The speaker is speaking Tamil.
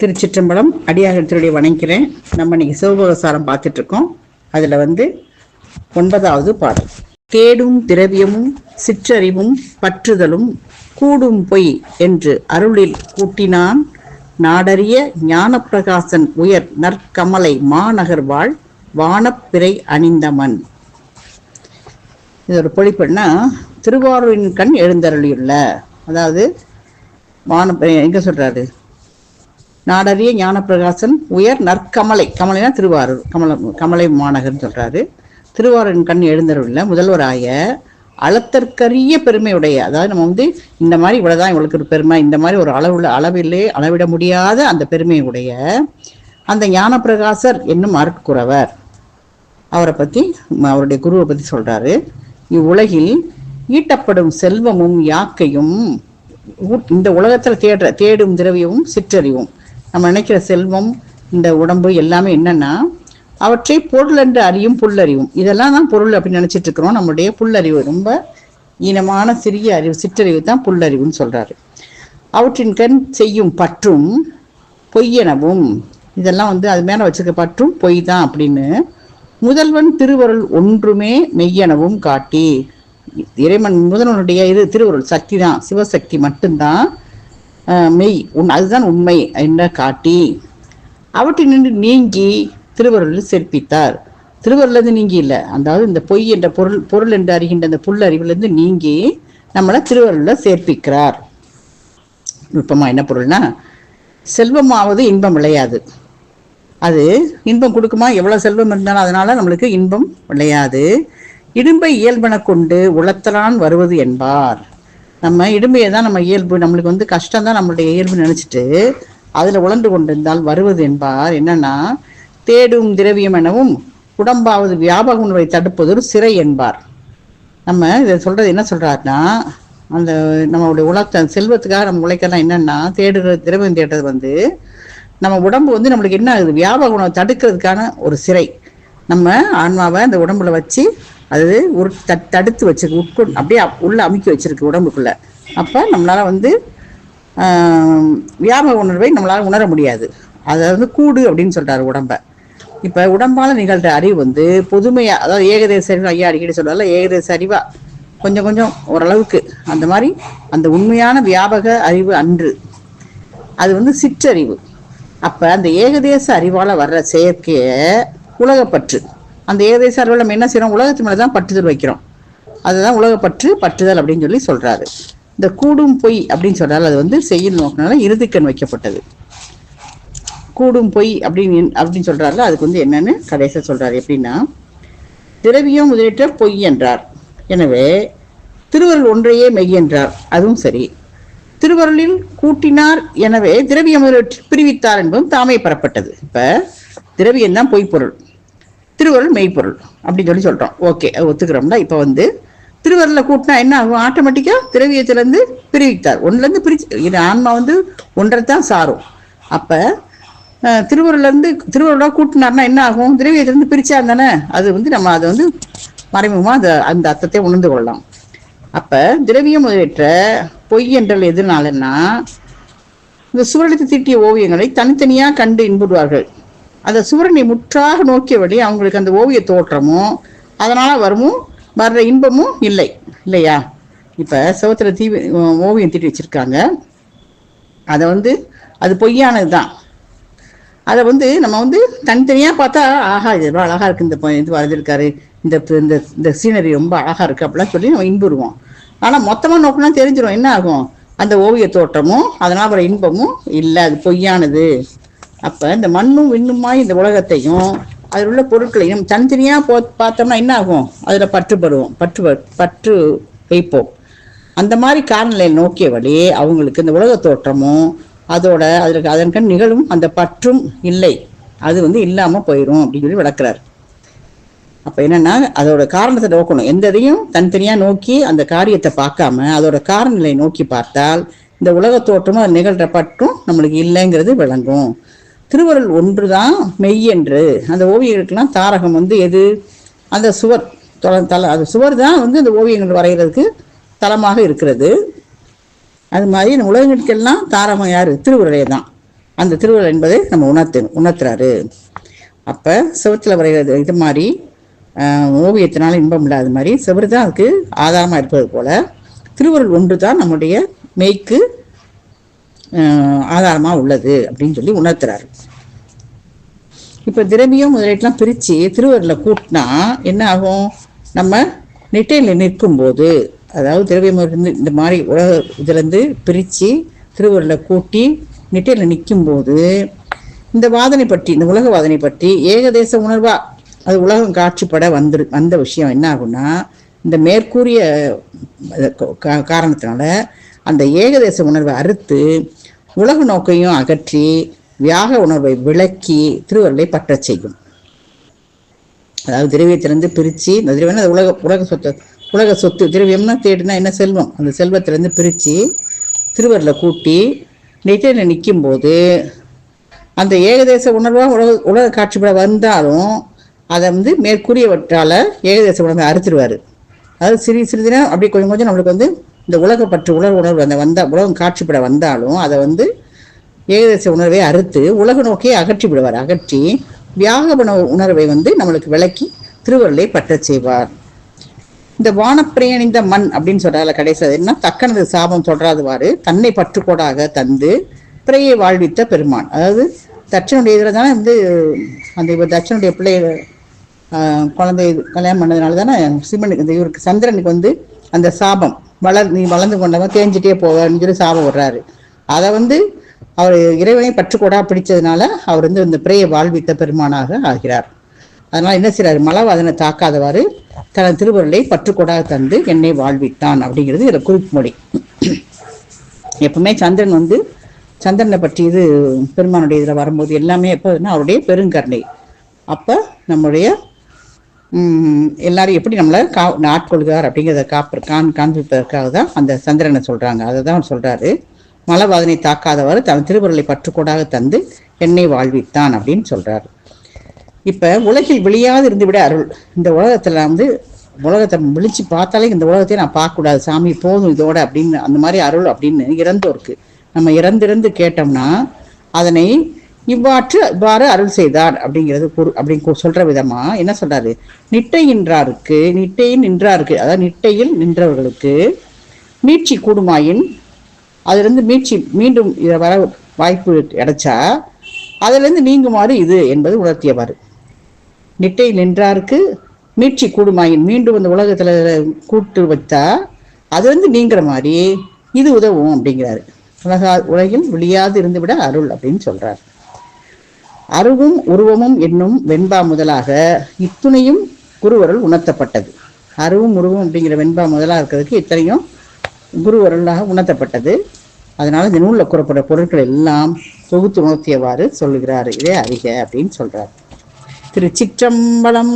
திருச்சிற்றம்பலம் அடியாகத்தினுடைய வணங்கிறேன். நம்ம இன்னைக்கு சிவபோகசாரம் பார்த்துட்டு இருக்கோம் அதுல வந்து ஒன்பதாவது பாடல். தேடும் திரவியமும் சிற்றறிவும் பற்றுதலும் கூடும் பொய் என்று அருளில் கூட்டினான் நாடறிய ஞானப்பிரகாசன் உயர் நற்கமலை மாநகர் வாழ் வானப்பிறை அணிந்தமன் ஒரு பொழிப்புன்னா திருவாரூரின் கண் எழுந்தருளியுள்ள. அதாவது வான எங்க சொல்றாரு? நாடறிய ஞானப்பிரகாசன் உயர் நற்கமலை கமலைனா திருவாரூர் கமல கமலை மாநகர்னு சொல்கிறாரு திருவாரூரின் கண் எழுந்தருளில் முதல்வராய அளத்தற்கரிய பெருமையுடைய அதாவது நம்ம வந்து இந்த மாதிரி இவ்வளோதான் இவளுக்கு ஒரு பெருமை இந்த மாதிரி ஒரு அளவுள்ள அளவிலே அளவிட முடியாத அந்த பெருமையுடைய அந்த ஞானப்பிரகாசர் என்னும் அருட்குறவர். அவரை பற்றி அவருடைய குருவை பற்றி சொல்கிறாரு இவ்வுலகில் ஈட்டப்படும் செல்வமும் யாக்கையும் இந்த உலகத்தில் தேடுற தேடும் திரவியமும் சிற்றறிவும். நம்ம நினைக்கிற செல்வம் இந்த உடம்பு எல்லாமே என்னன்னா அவற்றை பொருள் என்று அறியும் புல்லறிவும். இதெல்லாம் தான் பொருள் அப்படின்னு நினைச்சிட்டு இருக்கிறோம். நம்முடைய புல்லறிவு. ரொம்ப ஈனமான சிறிய அறிவு சிற்றறிவு தான் புல்லறிவுன்னு சொல்றாரு. அவற்றின் கண் செய்யும் பற்றும் பொய்யெனவும் இதெல்லாம் வந்து அது மேலே வச்சிருக்க பற்றும் பொய் தான் அப்படின்னு முதல்வன் திருவருள் ஒன்றுமே மெய்யெனவும் காட்டி இறைவன் முதல்வனுடைய இது திருவருள் சக்தி தான் சிவசக்தி மட்டும்தான் மெய். உன் அதுதான் உண்மை என்ற காட்டி அவற்றினின்று நீங்கி திருவருளில் சேர்ப்பித்தார் திருவருளிலிருந்து நீங்கி இல்லை அதாவது இந்த பொய் என்ற பொருள் பொருள் என்று அறிகின்ற அந்த புல் அறிவிலிருந்து நீங்கி நம்மளை திருவருளில் சேர்ப்பிக்கிறார். நுட்பமா என்ன பொருள்னா செல்வமாவது இன்பம் விளையாது. அது இன்பம் கொடுக்குமா? எவ்வளோ செல்வம் இருந்தாலும் அதனால நம்மளுக்கு இன்பம் விளையாது. இடும்பை இயல்பன கொண்டு உளத்தலான் வருவது என்பார். நம்ம இடுமையை தான் நம்ம இயல்பு நம்மளுக்கு வந்து கஷ்டம் தான் நம்மளுடைய இயல்பு நினைச்சிட்டு அதில் உழந்து கொண்டிருந்தால் வருவது என்பார். என்னன்னா தேடும் திரவியம் எனவும் உடம்பாவது வியாபக உணவை தடுப்பது ஒரு சிறை என்பார். நம்ம இதை சொல்றது என்ன சொல்றாருன்னா அந்த நம்மளுடைய உலக செல்வத்துக்காக நம்ம உழைக்கலாம் என்னன்னா தேடுற திரவியம் தேடுறது வந்து நம்ம உடம்பு வந்து நம்மளுக்கு என்ன ஆகுது? வியாபக உணவை தடுக்கிறதுக்கான ஒரு சிறை. நம்ம ஆன்மாவை அந்த உடம்புல வச்சு அது ஒரு தட் தடுத்து வச்சிருக்கு உட்கொண்டு அப்படியே உள்ளே அமுக்கி வச்சிருக்கு உடம்புக்குள்ளே. அப்போ நம்மளால் வந்து வியாபக உணர்வை நம்மளால் உணர முடியாது. அதை வந்து கூடு அப்படின்னு சொல்றாரு உடம்பை. இப்போ உடம்பால் நிகழ்கிற அறிவு வந்து பொதுமையாக அதாவது ஏகதேச அறிவு ஐயா அடிக்கடி சொல்லல ஏகதேச அறிவா கொஞ்சம் கொஞ்சம் ஓரளவுக்கு அந்த மாதிரி அந்த உண்மையான வியாபக அறிவு அன்று. அது வந்து சிற்றறிவு. அப்போ அந்த ஏகதேச அறிவால் வர்ற செயற்கையை உலகப்பற்று. அந்த ஏதை அறிவால நம்ம என்ன செய்யறோம் உலகத்து மேலே தான் பற்றுதல் வைக்கிறோம். அதுதான் உலகப்பற்று பற்றுதல் அப்படின்னு சொல்லி சொல்றாரு. இந்த கூடும் பொய் அப்படின்னு சொல்றாரு அது வந்து செய்யும் நோக்கினால இறுதிக்கண் வைக்கப்பட்டது. கூடும் பொய் அப்படின்னு அப்படின்னு சொல்றாருல அதுக்கு வந்து என்னன்னு கடைசியா சொல்றாரு. எப்படின்னா திரவியம் முதலிட்ட பொய் என்றார். எனவே திருவருள் ஒன்றையே மெய் என்றார். அதுவும் சரி. திருவருளில் கூட்டினார் எனவே திரவியம் முதலிட்டு பிரிவித்தார் என்பதும் தாமே பெறப்பட்டது. இப்ப திரவியம் தான் பொய்ப்பொருள். திருவருள் மெய்ப்பொருள் அப்படின்னு சொல்லி சொல்றோம். ஓகே ஒத்துக்கிறோம்னா இப்ப வந்து திருவருளை கூட்டினா என்ன ஆகும்? ஆட்டோமேட்டிக்கா திரவியத்திலேருந்து பிரிவித்தார். ஒண்ணுல இருந்து பிரிச்சு இது ஆன்மா வந்து ஒன்றை தான் சாரும். அப்ப திருவருள்லேருந்து திருவருளாக கூட்டினார்னா என்ன ஆகும்? திரவியத்திலேருந்து பிரிச்சா தானே? அது வந்து நம்ம அதை வந்து மறைமுகமாக அந்த அந்த அர்த்தத்தை உணர்ந்து கொள்ளலாம். அப்போ திரவியம் ஏற்ற பொய் என்றல் எதனாலன்னா இந்த சுவரளித்து தீட்டிய ஓவியங்களை தனித்தனியாக கண்டு இன்புடுவார்கள் அந்த சூரியனை முற்றாக நோக்கியபடி அவங்களுக்கு அந்த ஓவிய தோற்றமும் அதனால் வருமும் வர்ற இன்பமும் இல்லை இல்லையா? இப்போ சுவத்துல தீ ஓவியம் தீட்டி வச்சுருக்காங்க. அதை வந்து அது பொய்யானது தான் அதை வந்து நம்ம வந்து தனித்தனியாக பார்த்தா ஆஹா இது ரொம்ப அழகாக இருக்குது இந்த இது வரைஞ்சிருக்காரு இந்த இந்த இந்த சீனரி ரொம்ப அழகாக இருக்குது அப்படிலாம் சொல்லி நம்ம இன்புறுவோம். ஆனால் மொத்தமாக நோக்கினா தெரிஞ்சிடும் என்ன ஆகும்? அந்த ஓவிய தோற்றமும் அதனால் வர இன்பமும் இல்லை அது பொய்யானது. அப்ப இந்த மண்ணும் விண்ணுமாய் இந்த உலகத்தையும் அதில் உள்ள பொருட்களையும் தனித்தனியா போ பார்த்தோம்னா என்ன ஆகும் அதுல பற்றுப்படுவோம் பற்று வ- பற்று வைப்போம். அந்த மாதிரி காரணங்களை நோக்கிய வழி அவங்களுக்கு இந்த உலக தோற்றமும் அதோட அதற்கு அதன் கண் நிகழும் அந்த பற்றும் இல்லை. அது வந்து இல்லாம போயிடும் அப்படின்னு சொல்லி விளக்குறாரு. அப்ப என்னன்னா அதோட காரணத்தை நோக்கணும். எந்த இதையும் தனித்தனியா நோக்கி அந்த காரியத்தை பார்க்காம அதோட காரணநிலை நோக்கி பார்த்தால் இந்த உலக தோற்றமும் அது நிகழ்ற பற்றும் நம்மளுக்கு இல்லைங்கிறது விளங்கும். திருவருள் ஒன்று தான் மெய் என்று அந்த ஓவியங்களுக்கெல்லாம் தாரகம் வந்து எது? அந்த சுவர் தொல- தல அது சுவர் தான் வந்து அந்த ஓவியங்கள் வரைகிறதுக்கு தளமாக இருக்கிறது. அது மாதிரி இந்த உலகங்களுக்கெல்லாம் தாரகம் யார்? திருவுருளே தான். அந்த திருவருள் என்பதை நம்ம உணர்த்து உணர்த்துறாரு. அப்போ சுவத்தில் வரைகிறது இது மாதிரி ஓவியத்தினால் ஓவியத்தினால இன்பம் இல்லாத மாதிரி செவரு தான் அதுக்கு ஆதாரமாக இருப்பது போல். திருவருள் ஒன்று தான் நம்முடைய மெய்க்கு ஆதாரமாக உள்ளது அப்படின்னு சொல்லி உணர்த்துறாரு. இப்போ திரவியம் முதலீட்டெலாம் பிரித்து திருவரில் கூட்டினா என்ன ஆகும்? நம்ம நெட்டையில் நிற்கும்போது அதாவது திரவியம் இந்த மாதிரி உலக இதுலேருந்து பிரித்து திருவரில் கூட்டி நெட்டையில் நிற்கும்போது இந்த வாதனை பற்றி இந்த உலக வாதனை பற்றி ஏகதேச உணர்வா அது உலகம் காட்சிப்பட வந்துரு வந்த விஷயம் என்ன ஆகும்னா இந்த மேற்கூறிய காரணத்தினால அந்த ஏகதேச உணர்வை அறுத்து உலக நோக்கையும் அகற்றி வியாக உணர்வை விளக்கி திருவருளை பற்றச் செய்யும். அதாவது திரவியத்திலிருந்து பிரித்து இந்த திரவியம் அது உலக உலக சொத்து. உலக சொத்து. திரவியம்னா தேடினா என்ன செல்வம்? அந்த செல்வத்திலேருந்து பிரித்து திருவருளை கூட்டி நெற்றியில் நிற்கும்போது அந்த ஏகதேச உணர்வாக உலக உலக காட்சிப்பட வந்தாலும் அதை வந்து மேற்கூறியவற்றால் ஏகதேச உணர்வை அறுத்துருவார். அதாவது சிறிது சிறிதுனா அப்படியே கொஞ்சம் கொஞ்சம் நம்மளுக்கு வந்து இந்த உலகப்பற்று உலக உணர்வு அந்த வந்த உலகம் காட்சிப்பட வந்தாலும் அதை வந்து ஏகதேச உணர்வை அறுத்து உலக நோக்கியை அகற்றி விடுவார். அகற்றி வியாகபன உணர்வை வந்து நம்மளுக்கு விளக்கி திருவருளை பற்றச் செய்வார். இந்த வானப்பிரியணிந்த மண் அப்படின்னு சொல்றாரு கடைசி என்ன? தக்கனது சாபம் தொடராதுவாறு தன்னை பற்றுக்கோடாக தந்து பிறையை வாழ்வித்த பெருமான். அதாவது தட்சனுடைய இதில் தானே வந்து அந்த இவர் தட்சனுடைய பிள்ளை குழந்தை இது கல்யாணம் பண்ணதுனால தானே சிவனுக்கு இந்த இவருக்கு சந்திரனுக்கு வந்து அந்த சாபம் வளர் நீ வளர்ந்து கொண்டவன் தேஞ்சிட்டே போவேன்னு சொல்லி சாபம் விடுறாரு. அதை வந்து அவர் இறைவனை பற்றுக்கூடா பிடிச்சதுனால அவர் வந்து இந்த பிறையை வாழ்வித்த பெருமானாக ஆகிறார். அதனால என்ன செய்றாரு? மலவாதனை தாக்காதவாறு தனது திருவருளை பற்றுக்கூடாக தந்து என்னை வாழ்வித்தான் அப்படிங்கிறது இதில் குறிப்பு மொழி. எப்பவுமே சந்திரன் வந்து சந்திரனை பற்றி இது பெருமானுடைய இதில் வரும்போது எல்லாமே எப்போதுன்னா அவருடைய பெருங்கருணை. அப்போ நம்முடைய எல்லாரும் எப்படி நம்மளை கா நாட்கொள்கிறார் அப்படிங்கிறத காப்பு காண் காண்பிப்பதற்காக தான் அந்த சந்திரனை சொல்கிறாங்க அதை தான் சொல்கிறாரு மலவாதனை தாக்காதவாறு தன் திருவருளை பற்றுக்கோடாக தந்து என்னை வாழ்வித்தான் அப்படின்னு சொல்கிறாரு இப்போ உலகில் விழியாது இருந்து விட அருள். இந்த உலகத்தில் வந்து உலகத்தை விழிச்சு பார்த்தாலே இந்த உலகத்தையே நான் பார்க்கக்கூடாது. சாமி போதும் இதோட அப்படின்னு அந்த மாதிரி அருள் அப்படின்னு இறந்தோருக்கு நம்ம இறந்திருந்து கேட்டோம்னா அதனை இவ்வாற்று இவ்வாறு அருள் செய்தார் அப்படிங்கிறது குரு அப்படின்னு சொல்ற விதமா என்ன சொல்றாரு? நிட்டை நின்றாருக்கு நிட்டையில் நின்றாருக்கு அதாவது நிட்டையில் நின்றவர்களுக்கு மீட்சி கூடுமாயின் அதிலிருந்து மீட்சி மீண்டும் இதை வர வாய்ப்பு கிடைச்சா அதிலிருந்து நீங்குமாறு இது என்பது உணர்த்தியவாறு. நிட்டை நின்றாருக்கு மீட்சி கூடுமாயின் மீண்டும் இந்த உலகத்தில் கூட்டு வைத்தா அது வந்து நீங்கிற மாதிரி இது உதவும் அப்படிங்கிறாரு. உலகா உலகில் விழியாது இருந்துவிட அருள் அப்படின்னு சொல்கிறார் அருவும் உருவமும் என்னும் வெண்பா முதலாக இத்துணையும் குருவருள் உணர்த்தப்பட்டது. அருவும் உருவம் அப்படிங்கிற வெண்பா முதலாக இருக்கிறதுக்கு இத்தனையும் குருவருளாக உணர்த்தப்பட்டது. அதனால் இந்த நூலில் கூறப்பட்ட பொருட்கள் எல்லாம் தொகுத்து உணர்த்தியவாறு சொல்லுகிறார். இதே அறிக அப்படின்னு சொல்றார். திருச்சிற்றம்பலம்